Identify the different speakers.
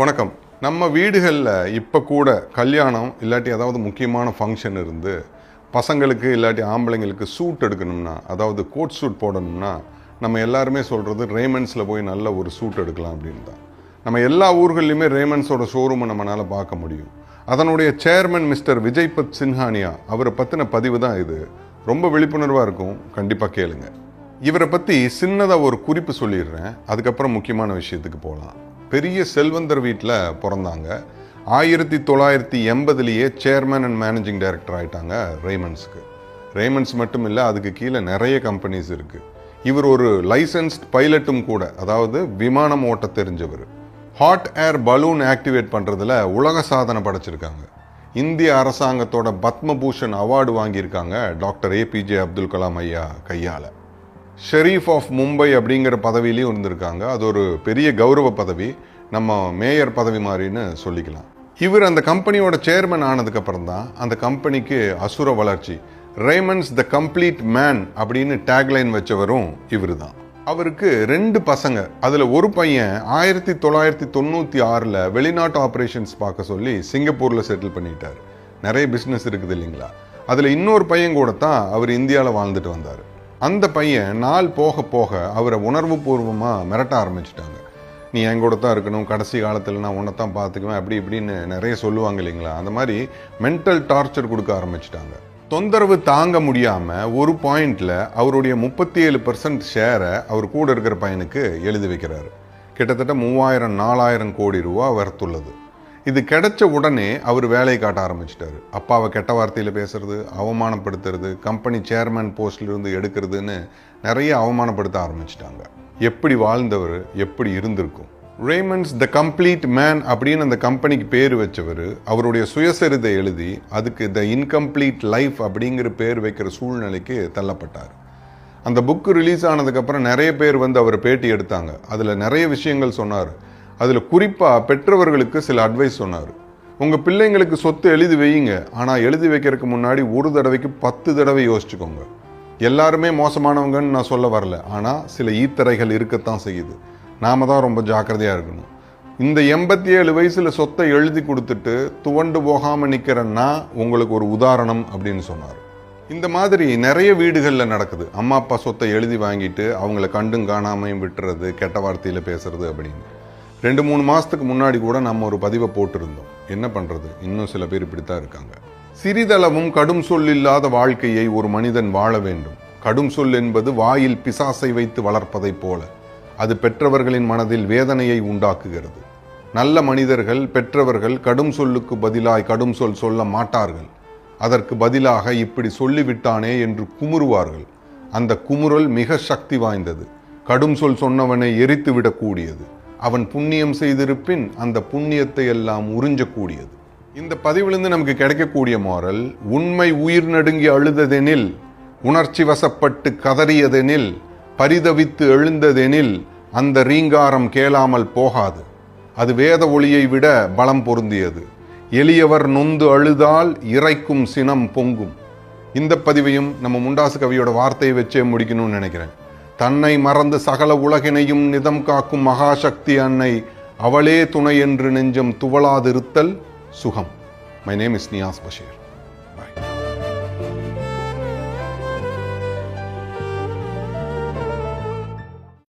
Speaker 1: வணக்கம். நம்ம வீடுகளில் இப்போ கூட கல்யாணம் இல்லாட்டி ஏதாவது முக்கியமான ஃபங்க்ஷன் இருந்து பசங்களுக்கு இல்லாட்டி ஆம்பளைங்களுக்கு சூட் எடுக்கணும்னா அதாவது கோட் சூட் போடணும்னா நம்ம எல்லாருமே சொல்கிறது ரேமண்ட்ஸில் போய் நல்ல ஒரு சூட் எடுக்கலாம் அப்படின்னு தான். நம்ம எல்லா ஊர்கள்லையுமே ரேமண்ட்ஸோட ஷோரூமை நம்மளால் பார்க்க முடியும். அதனுடைய சேர்மன் மிஸ்டர் விஜய்பத் சின்ஹானியா அவரை பற்றின பதிவு தான் இது. ரொம்ப விழிப்புணர்வாக இருக்கும். கண்டிப்பாக கேளுங்க. இவரை பற்றி சின்னதாக ஒரு குறிப்பு சொல்லிடுறேன். அதுக்கப்புறம் முக்கியமான விஷயத்துக்கு போகலாம். பெரிய செல்வந்தர் வீட்டில் பிறந்தாங்க. ஆயிரத்தி தொள்ளாயிரத்தி எண்பதுலேயே சேர்மேன் அண்ட் மேனேஜிங் டைரக்டர் ஆயிட்டாங்க ரேமண்ட்ஸ்க்கு ரேமண்ட்ஸ் மட்டும் இல்லை அதுக்கு கீழே நிறைய கம்பெனிஸ் இருக்குது இவர் ஒரு லைசன்ஸ்ட் பைலட்டும் கூட அதாவது விமானம் ஓட்ட தெரிஞ்சவர். ஹாட் ஏர் பலூன் ஆக்டிவேட் பண்ணுறதுல உலக சாதனை படைச்சிருக்காங்க. இந்திய அரசாங்கத்தோட பத்மபூஷன் அவார்டு வாங்கியிருக்காங்க டாக்டர் ஏபிஜே அப்துல் கலாம் ஐயா கையால். ஷெரீஃப் ஆஃப் மும்பை அப்படிங்கிற பதவியிலையும் இருந்திருக்காங்க. அது ஒரு பெரிய கௌரவ பதவி. நம்ம மேயர் பதவி மாதிரின்னு சொல்லிக்கலாம். இவர் அந்த கம்பெனியோட சேர்மன் ஆனதுக்கப்புறம் தான் அந்த கம்பெனிக்கு அசுர வளர்ச்சி. ரேமண்ட்ஸ் த கம்ப்ளீட் மேன் அப்படின்னு டேக்லைன் வச்சவரும் இவர் தான் அவருக்கு ரெண்டு பசங்க. அதில் ஒரு பையன் ஆயிரத்தி தொள்ளாயிரத்தி தொண்ணூற்றி ஆறில் வெளிநாட்டு ஆப்ரேஷன்ஸ் பார்க்க சொல்லி சிங்கப்பூரில் செட்டில் பண்ணிட்டார். நிறைய பிஸ்னஸ் இருக்குது இல்லைங்களா? அதில் இன்னொரு பையன் கூட தான் அவர் இந்தியாவில் வாழ்ந்துட்டு வந்தார். அந்த பையன் நாள் போக போக அவரை உணர்வு பூர்வமாக மிரட்ட ஆரம்பிச்சிட்டாங்க. நீ என் கூட தான் இருக்கணும் கடைசி காலத்தில் நான் உன்னை தான் பார்த்துக்குவேன் அப்படி இப்படின்னு நிறைய சொல்லுவாங்க இல்லைங்களா? அந்த மாதிரி மென்டல் டார்ச்சர் கொடுக்க ஆரம்பிச்சிட்டாங்க. தொந்தரவு தாங்க முடியாமல் ஒரு பாயிண்டில் அவருடைய முப்பத்தி ஏழு பர்சன்ட் ஷேரை அவர் கூட இருக்கிற பையனுக்கு எழுதி வைக்கிறாரு. கிட்டத்தட்ட மூவாயிரம் நாலாயிரம் கோடி ரூபா வர்த்துள்ளது இது கிடைச்ச உடனே அவர் வேலையை காட்ட ஆரம்பிச்சிட்டாரு. அப்பாவை கெட்ட வார்த்தையில் பேசுறது அவமானப்படுத்துறது கம்பெனி சேர்மேன் போஸ்ட்லேருந்து எடுக்கிறதுன்னு நிறைய அவமானப்படுத்த ஆரம்பிச்சிட்டாங்க. எப்படி வாழ்ந்தவர் எப்படி இருந்திருக்கும். ரேமண்ட்ஸ் த கம்ப்ளீட் மேன் அப்படின்னு அந்த கம்பெனிக்கு பேர் வச்சவர் அவருடைய சுயசரிதை எழுதி அதுக்கு த இன்கம்ப்ளீட் லைஃப் அப்படிங்கிற பேர் வைக்கிற சூழ்நிலைக்கு தள்ளப்பட்டார். அந்த புக்கு ரிலீஸ் ஆனதுக்கப்புறம் நிறைய பேர் வந்து அவர் பேட்டி எடுத்தாங்க. அதில் நிறைய விஷயங்கள் சொன்னார். அதில் குறிப்பாக பெற்றவர்களுக்கு சில அட்வைஸ் சொன்னார். உங்கள் பிள்ளைங்களுக்கு சொத்து எழுதி வையுங்க. ஆனால் எழுதி வைக்கிறதுக்கு முன்னாடி ஒரு தடவைக்கு பத்து தடவை யோசிச்சுக்கோங்க. எல்லாருமே மோசமானவங்கன்னு நான் சொல்ல வரல. ஆனால் சில ஈத்தரைகள் இருக்கத்தான் செய்யுது. நாம தான் ரொம்ப ஜாக்கிரதையாக இருக்கணும். இந்த எண்பத்தி ஏழு வயசில் சொத்தை எழுதி கொடுத்துட்டு துவண்டு போகாமல் நிற்கிறேன்னா உங்களுக்கு ஒரு உதாரணம் அப்படின்னு சொன்னார். இந்த மாதிரி நிறைய வீடுகளில் நடக்குது. அம்மா அப்பா சொத்தை எழுதி வாங்கிட்டு அவங்கள கண்டும் காணாமையும் விட்டுறது கெட்ட வார்த்தையில் பேசுறது அப்படின்னு. ரெண்டு மூணு மாதத்துக்கு முன்னாடி கூட நம்ம ஒரு பதிவை போட்டிருந்தோம். என்ன பண்ணுறது இன்னும் சில பேர் இப்படித்தான் இருக்காங்க. சிறிதளவும் கடும் சொல் இல்லாத வாழ்க்கையை ஒரு மனிதன் வாழ வேண்டும். கடும் சொல் என்பது வாயில் பிசாசை வைத்து வளர்ப்பதைப் போல. அது பெற்றவர்களின் மனதில் வேதனையை உண்டாக்குகிறது. நல்ல மனிதர்கள் பெற்றவர்கள் கடும் சொல்லுக்கு பதிலாய் கடும் சொல் சொல்ல மாட்டார்கள். அதற்கு பதிலாக இப்படி சொல்லிவிட்டானே என்று குமுறுவார்கள். அந்த குமுறல் மிக சக்தி வாய்ந்தது. கடும் சொல் சொன்னவனை எரித்து விடக்கூடியது அவன் புண்ணியம் செய்திருப்பின் அந்த புண்ணியத்தை எல்லாம் உறிஞ்சக்கூடியது. இந்த பதிவிலிருந்து நமக்கு கிடைக்கக்கூடிய மாறல் உண்மை உயிர் நடுங்கி அழுததெனில் உணர்ச்சி வசப்பட்டு கதறியதெனில் பரிதவித்து எழுந்ததெனில் அந்த ரீங்காரம் கேளாமல் போகாது. அது வேத ஒளியை விட பலம் பொருந்தியது. எளியவர் நொந்து அழுதால் இறைக்கும் சினம் பொங்கும். இந்த பதிவையும் நம்ம முண்டாசு கவியோட வார்த்தையை வச்சே முடிக்கணும்னு நினைக்கிறேன். தன்னை மறந்து சகல உலகினையும் நிதம் காக்கும் மகாசக்தி அன்னை அவளே துணை என்று நெஞ்சம் துவளாதிருத்தல் சுகம். My name is Niyas Basheer